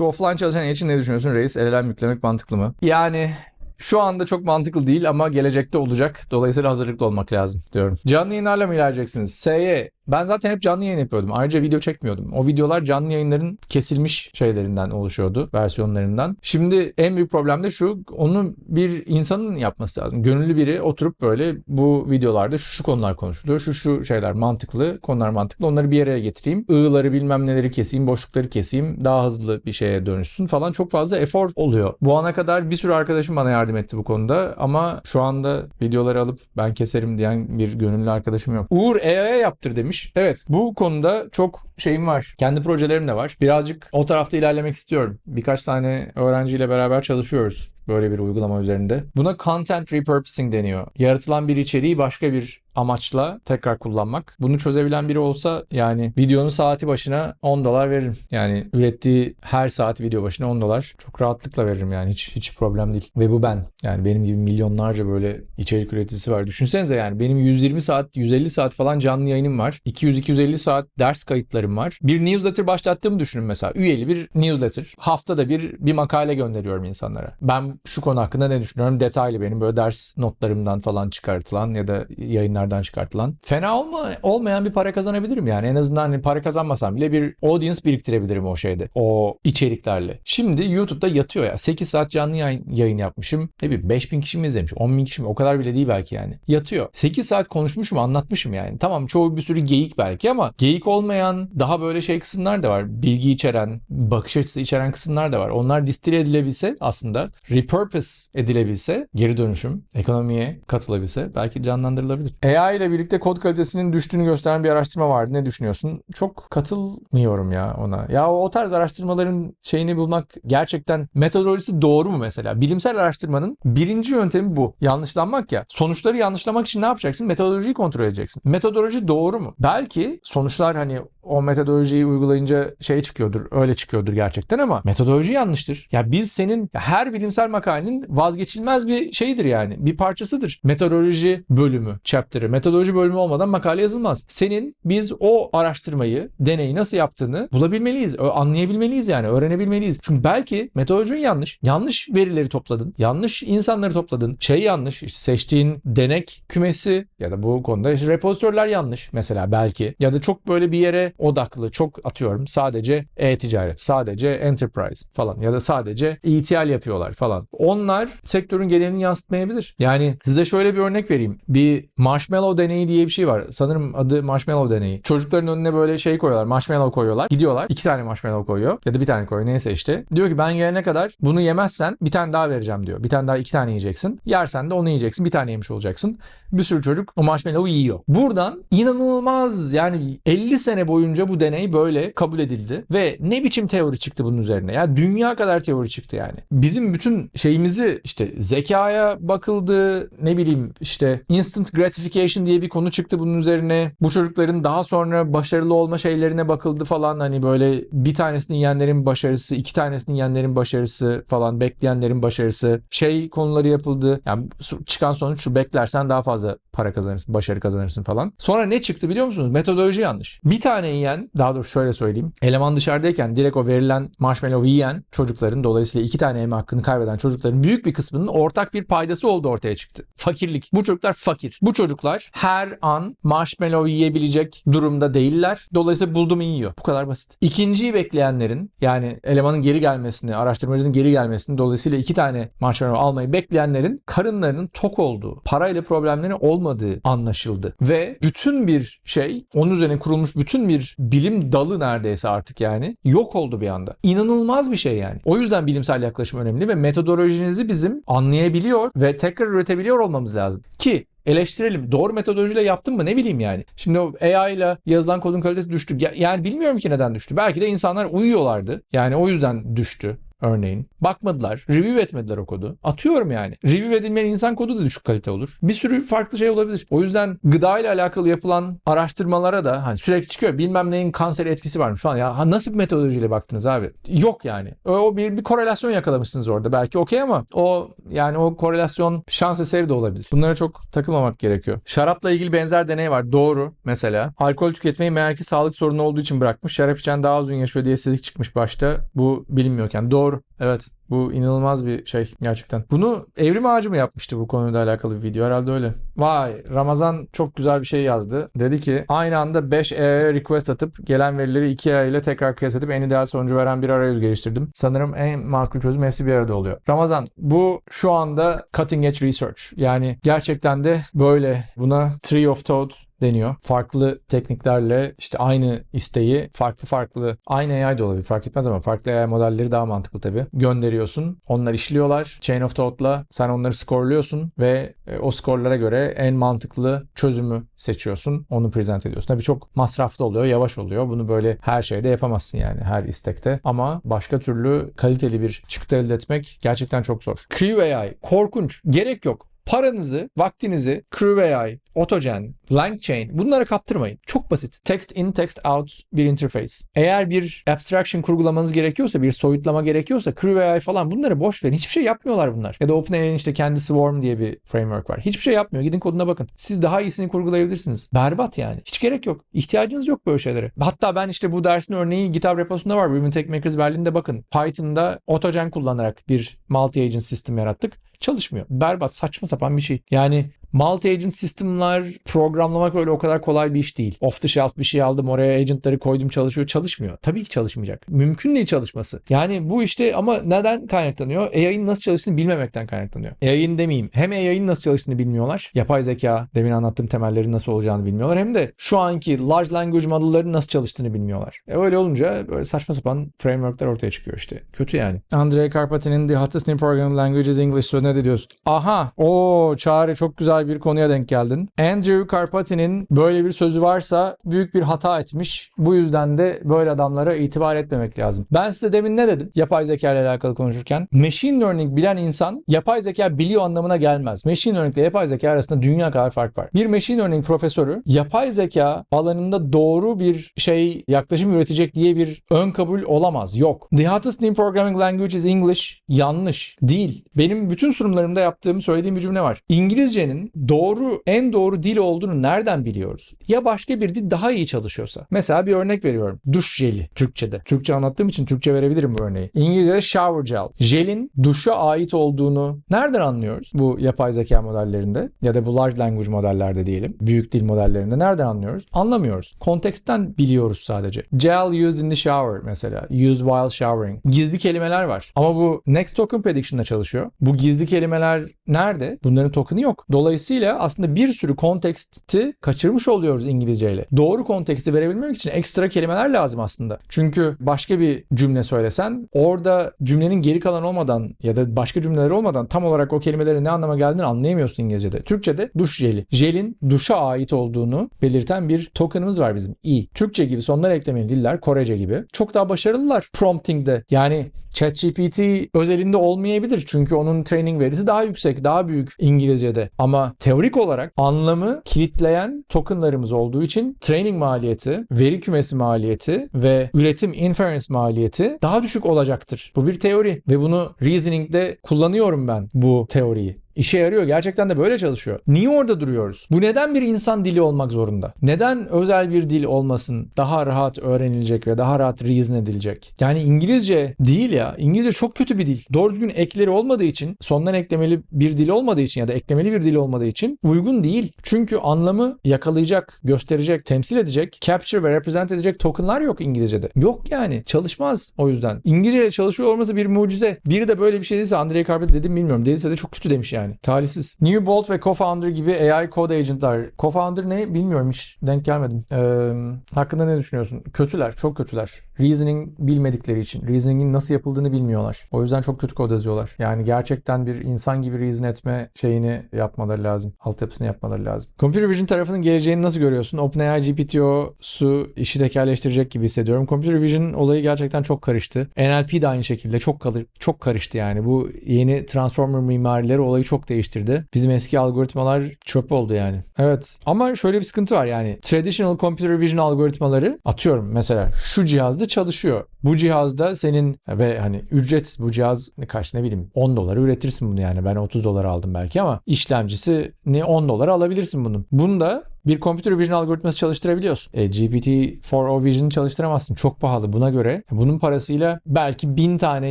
Şu offline çalışan için ne düşünüyorsun reis? LLM yüklemek mantıklı mı? Yani şu anda çok mantıklı değil ama gelecekte olacak. Dolayısıyla hazırlıklı olmak lazım diyorum. Canlı yayınlarla mı ilerleyeceksiniz? SY. Ben zaten hep canlı yayın yapıyordum. Ayrıca video çekmiyordum. O videolar canlı yayınların kesilmiş şeylerinden oluşuyordu. Versiyonlarından. Şimdi en büyük problem de şu. Onu bir insanın yapması lazım. Gönüllü biri oturup böyle bu videolarda şu şu konular konuşuluyor. Şu şu şeyler mantıklı. Konular mantıklı. Onları bir araya getireyim. I'ları bilmem neleri keseyim. Boşlukları keseyim. Daha hızlı bir şeye dönüşsün falan. Çok fazla efor oluyor. Bu ana kadar bir sürü arkadaşım bana yardım etti bu konuda. Ama şu anda videoları alıp ben keserim diyen bir gönüllü arkadaşım yok. Uğur AI'ya yaptır demiş. Evet bu konuda çok şeyim var. Kendi projelerim de var. Birazcık o tarafta ilerlemek istiyorum. Birkaç tane öğrenciyle beraber çalışıyoruz böyle bir uygulama üzerinde. Buna content repurposing deniyor. Yaratılan bir içeriği başka bir amaçla tekrar kullanmak. Bunu çözebilen biri olsa yani videonun saati başına 10 dolar veririm. Yani ürettiği her saat video başına 10 dolar çok rahatlıkla veririm yani hiç hiç problem değil. Ve bu ben. Yani benim gibi milyonlarca böyle içerik üreticisi var. Düşünsenize yani benim 120 saat, 150 saat falan canlı yayınım var. 200-250 saat ders kayıtlarım var. Bir newsletter başlattığımı düşünün mesela. Üyeli bir newsletter. Haftada bir bir makale gönderiyorum insanlara. Ben şu konu hakkında ne düşünüyorum? Detaylı benim böyle ders notlarımdan falan çıkartılan ya da yayınlardan çıkartılan. Fena olma, olmayan bir para kazanabilirim yani. En azından hani para kazanmasam bile bir audience biriktirebilirim o şeyde. O içeriklerle. Şimdi YouTube'da yatıyor ya. 8 saat canlı yayın, yayın yapmışım. Ne bileyim 5000 kişi mi izlemiş? 10 bin kişi mi? O kadar bile değil belki yani. Yatıyor. 8 saat konuşmuşum anlatmışım yani. Tamam çoğu bir sürü geyik belki ama geyik olmayan daha böyle şey kısımlar da var. Bilgi içeren, bakış açısı içeren kısımlar da var. Onlar distile edilebilse aslında repurpose edilebilse geri dönüşüm ekonomiye katılabilse belki canlandırılabilir. AI ile birlikte kod kalitesinin düştüğünü gösteren bir araştırma vardı. Ne düşünüyorsun? Çok katılmıyorum ya ona. Ya o tarz araştırmaların şeyini bulmak gerçekten metodolojisi doğru mu mesela? Bilimsel araştırmanın birinci yöntemi bu. Yanlışlanmak ya. Sonuçları yanlışlamak için ne yapacaksın? Metodolojiyi kontrol edeceksin. Metodoloji doğru mu? Belki sonuçlar hani o metodolojiyi uygulayınca şey çıkıyordur, öyle çıkıyordur gerçekten ama metodoloji yanlıştır. Ya biz senin her bilimsel makalenin vazgeçilmez bir şeyidir yani. Bir parçasıdır. Metodoloji bölümü, chapter'ı. Metodoloji bölümü olmadan makale yazılmaz. Senin biz o araştırmayı, deneyi nasıl yaptığını bulabilmeliyiz. Anlayabilmeliyiz yani, öğrenebilmeliyiz. Çünkü belki metodolojin yanlış. Yanlış verileri topladın. Yanlış insanları topladın. Şey yanlış. işte seçtiğin denek kümesi ya da bu konuda işte repozitörler yanlış mesela belki. Ya da çok böyle bir yere odaklı çok atıyorum sadece e-ticaret, sadece enterprise falan ya da sadece ETL yapıyorlar falan. Onlar sektörün genelini yansıtmayabilir. Yani size şöyle bir örnek vereyim. Bir marshmallow deneyi diye bir şey var. Sanırım adı marshmallow deneyi. Çocukların önüne böyle şey koyuyorlar. Marshmallow koyuyorlar. Gidiyorlar. iki tane marshmallow koyuyor. Ya da bir tane koyuyor. Neyse işte. Diyor ki ben gelene kadar bunu yemezsen bir tane daha vereceğim diyor. Bir tane daha iki tane yiyeceksin. Yersen de onu yiyeceksin. Bir tane yemiş olacaksın. Bir sürü çocuk o marshmallow'u yiyor. Buradan inanılmaz yani 50 sene boyunca bu deney böyle kabul edildi ve ne biçim teori çıktı bunun üzerine ya dünya kadar teori çıktı yani. Bizim bütün şeyimizi işte zekaya bakıldı ne bileyim işte instant gratification diye bir konu çıktı bunun üzerine. Bu çocukların daha sonra başarılı olma şeylerine bakıldı falan hani böyle bir tanesini yiyenlerin başarısı, iki tanesini yiyenlerin başarısı falan bekleyenlerin başarısı şey konuları yapıldı. Yani çıkan sonuç şu beklersen daha fazla para kazanırsın, başarı kazanırsın falan. Sonra ne çıktı biliyor musunuz? Metodoloji yanlış. Bir tane yiyen, daha doğrusu şöyle söyleyeyim. Eleman dışarıdayken direkt o verilen marshmallow yiyen çocukların dolayısıyla iki tane yeme hakkını kaybeden çocukların büyük bir kısmının ortak bir paydası olduğu ortaya çıktı. Fakirlik. Bu çocuklar fakir. Bu çocuklar her an marshmallow yiyebilecek durumda değiller. Dolayısıyla buldu mu yiyor. Bu kadar basit. İkinciyi bekleyenlerin yani elemanın geri gelmesini, araştırmacının geri gelmesini dolayısıyla iki tane marshmallow almayı bekleyenlerin karınlarının tok olduğu, parayla problemleri olmadığı anlaşıldı. Ve bütün bir şey, onun üzerine kurulmuş bütün bir bilim dalı neredeyse artık yani yok oldu bir anda. İnanılmaz bir şey yani. O yüzden bilimsel yaklaşım önemli ve metodolojinizi bizim anlayabiliyor ve tekrar üretebiliyor olmamız lazım. Ki eleştirelim. Doğru metodolojiyle yaptın mı ne bileyim yani. Şimdi o AI ile yazılan kodun kalitesi düştü. Ya- Yani bilmiyorum ki neden düştü. Belki de insanlar uyuyorlardı. Yani o yüzden düştü. Örneğin. Bakmadılar. Review etmediler o kodu. Atıyorum yani. Review edilmeyen insan kodu da düşük kalite olur. Bir sürü farklı şey olabilir. O yüzden gıda ile alakalı yapılan araştırmalara da hani sürekli çıkıyor. Bilmem neyin kanser etkisi varmış falan. Ya ha nasıl bir metodolojiyle baktınız abi? Yok yani. O, bir, bir korelasyon yakalamışsınız orada. Belki okey ama o yani o korelasyon şans eseri de olabilir. Bunlara çok takılmamak gerekiyor. Şarapla ilgili benzer deney var. Doğru mesela. Alkol tüketmeyi meğer ki sağlık sorunu olduğu için bırakmış. Şarap içen daha uzun yaşıyor diye istatistik çıkmış başta. Bu bilinmiyorken. Doğru. Evet. Bu inanılmaz bir şey gerçekten. Bunu Evrim Ağacı mı yapmıştı bu konuyla alakalı bir video? Herhalde öyle. Vay Ramazan çok güzel bir şey yazdı. Dedi ki aynı anda 5 EA'ya request atıp gelen verileri 2 EA ile tekrar kıyas edip en ideal sonucu veren bir arayüz geliştirdim. Sanırım en makul çözüm hepsi bir arada oluyor. Ramazan bu şu anda cutting edge research. Yani gerçekten de böyle buna tree of thought deniyor. Farklı tekniklerle işte aynı isteği farklı farklı aynı AI da olabilir fark etmez ama farklı AI modelleri daha mantıklı tabii. Gönderiyorsun. Onlar işliyorlar. Chain of Thought'la sen onları skorluyorsun ve e, o skorlara göre en mantıklı çözümü seçiyorsun. Onu present ediyorsun. Tabii çok masraflı oluyor, yavaş oluyor. Bunu böyle her şeyde yapamazsın yani her istekte. Ama başka türlü kaliteli bir çıktı elde etmek gerçekten çok zor. Crew AI korkunç. Gerek yok. Paranızı, vaktinizi Crew AI, Autogen, LangChain bunlara kaptırmayın. Çok basit. Text in, text out bir interface. Eğer bir abstraction kurgulamanız gerekiyorsa, bir soyutlama gerekiyorsa Crew AI falan bunları boş verin. Hiçbir şey yapmıyorlar bunlar. Ya da OpenAI'nin işte kendi Swarm diye bir framework var. Hiçbir şey yapmıyor. Gidin koduna bakın. Siz daha iyisini kurgulayabilirsiniz. Berbat yani. Hiç gerek yok. İhtiyacınız yok böyle şeylere. Hatta ben işte bu dersin örneği GitHub reposunda var. Women Tech Makers Berlin'de bakın. Python'da Autogen kullanarak bir multi-agent system yarattık çalışmıyor. Berbat, saçma sapan bir şey. Yani Multi-agent sistemler programlamak öyle o kadar kolay bir iş değil. Off the shelf bir şey aldım oraya agentları koydum çalışıyor. Çalışmıyor. Tabii ki çalışmayacak. Mümkün değil çalışması. Yani bu işte ama neden kaynaklanıyor? AI'nin nasıl çalıştığını bilmemekten kaynaklanıyor. AI'nin demeyeyim. Hem AI'nin nasıl çalıştığını bilmiyorlar. Yapay zeka demin anlattığım temellerin nasıl olacağını bilmiyorlar. Hem de şu anki large language model'ların nasıl çalıştığını bilmiyorlar. E öyle olunca böyle saçma sapan frameworkler ortaya çıkıyor işte. Kötü yani. Andrei Karpatin'in The Hottest in Programming Languages English ne de diyorsun? Aha. o Çağrı çok güzel bir konuya denk geldin. Andrew Karpati'nin böyle bir sözü varsa büyük bir hata etmiş. Bu yüzden de böyle adamlara itibar etmemek lazım. Ben size demin ne dedim? Yapay zeka ile alakalı konuşurken. Machine learning bilen insan yapay zeka biliyor anlamına gelmez. Machine learning ile yapay zeka arasında dünya kadar fark var. Bir machine learning profesörü yapay zeka alanında doğru bir şey yaklaşım üretecek diye bir ön kabul olamaz. Yok. The hottest in programming language is English. Yanlış. Değil. Benim bütün sunumlarımda yaptığım söylediğim bir cümle var. İngilizcenin doğru, en doğru dil olduğunu nereden biliyoruz? Ya başka bir dil daha iyi çalışıyorsa. Mesela bir örnek veriyorum. Duş jeli Türkçe'de. Türkçe anlattığım için Türkçe verebilirim bu örneği. İngilizce'de shower gel. Jelin duşa ait olduğunu nereden anlıyoruz? Bu yapay zeka modellerinde ya da bu large language modellerde diyelim. Büyük dil modellerinde nereden anlıyoruz? Anlamıyoruz. Konteksten biliyoruz sadece. Gel used in the shower mesela. Used while showering. Gizli kelimeler var. Ama bu next token prediction'da çalışıyor. Bu gizli kelimeler nerede? Bunların token'ı yok. Dolayısıyla aslında bir sürü konteksti kaçırmış oluyoruz İngilizceyle. Doğru konteksti verebilmek için ekstra kelimeler lazım aslında. Çünkü başka bir cümle söylesen orada cümlenin geri kalan olmadan ya da başka cümleler olmadan tam olarak o kelimelerin ne anlama geldiğini anlayamıyorsun İngilizce'de. Türkçe'de duş jeli. Jelin duşa ait olduğunu belirten bir token'ımız var bizim. i. Türkçe gibi sonlara eklemeli diller Korece gibi. Çok daha başarılılar prompting'de. Yani ChatGPT özelinde olmayabilir. Çünkü onun training verisi daha yüksek, daha büyük İngilizce'de. Ama teorik olarak anlamı kilitleyen tokenlarımız olduğu için training maliyeti, veri kümesi maliyeti ve üretim inference maliyeti daha düşük olacaktır. Bu bir teori ve bunu reasoning'de kullanıyorum ben bu teoriyi. İşe yarıyor. Gerçekten de böyle çalışıyor. Niye orada duruyoruz? Bu neden bir insan dili olmak zorunda? Neden özel bir dil olmasın? Daha rahat öğrenilecek ve daha rahat reason edilecek. Yani İngilizce değil ya. İngilizce çok kötü bir dil. Doğru düzgün ekleri olmadığı için, sondan eklemeli bir dil olmadığı için ya da eklemeli bir dil olmadığı için uygun değil. Çünkü anlamı yakalayacak, gösterecek, temsil edecek, capture ve represent edecek tokenlar yok İngilizce'de. Yok yani. Çalışmaz o yüzden. İngilizce çalışıyor olması bir mucize. Biri de böyle bir şey değilse Andrei Karpet dedim bilmiyorum. Değilse de çok kötü demiş yani. Yani. Talihsiz. New Bolt ve Co-Founder gibi AI code agentlar. Co-Founder ne bilmiyorum hiç denk gelmedim. Ee, hakkında ne düşünüyorsun? Kötüler, çok kötüler. Reasoning bilmedikleri için. Reasoning'in nasıl yapıldığını bilmiyorlar. O yüzden çok kötü kod yazıyorlar. Yani gerçekten bir insan gibi reason etme şeyini yapmaları lazım. Altyapısını yapmaları lazım. Computer Vision tarafının geleceğini nasıl görüyorsun? OpenAI GPTO'su işi tekerleştirecek gibi hissediyorum. Computer Vision olayı gerçekten çok karıştı. NLP de aynı şekilde çok kalır, çok karıştı yani. Bu yeni Transformer mimarileri olayı çok değiştirdi. Bizim eski algoritmalar çöp oldu yani. Evet. Ama şöyle bir sıkıntı var yani. Traditional Computer Vision algoritmaları atıyorum mesela şu cihazda çalışıyor. Bu cihazda senin ve hani ücretsiz bu cihaz kaç ne bileyim 10 dolara üretirsin bunu yani. Ben 30 dolara aldım belki ama işlemcisi ne 10 dolara alabilirsin bunun. Bunda bir computer vision algoritması çalıştırabiliyorsun. E, GPT-4o Vision'ı çalıştıramazsın. Çok pahalı buna göre. Bunun parasıyla belki 1000 tane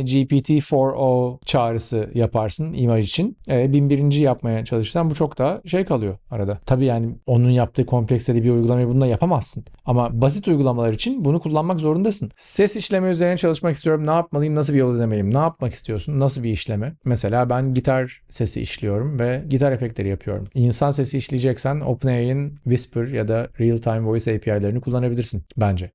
GPT-4o çağrısı yaparsın imaj için. E, 1001. yapmaya çalışırsan bu çok daha şey kalıyor arada. Tabii yani onun yaptığı kompleksite bir uygulamayı bununla yapamazsın. Ama basit uygulamalar için bunu kullanmak zorundasın. Ses işleme üzerine çalışmak istiyorum. Ne yapmalıyım? Nasıl bir yol izlemeliyim? Ne yapmak istiyorsun? Nasıl bir işleme? Mesela ben gitar sesi işliyorum ve gitar efektleri yapıyorum. İnsan sesi işleyeceksen OpenAI'nin Whisper ya da Real Time Voice API'lerini kullanabilirsin bence.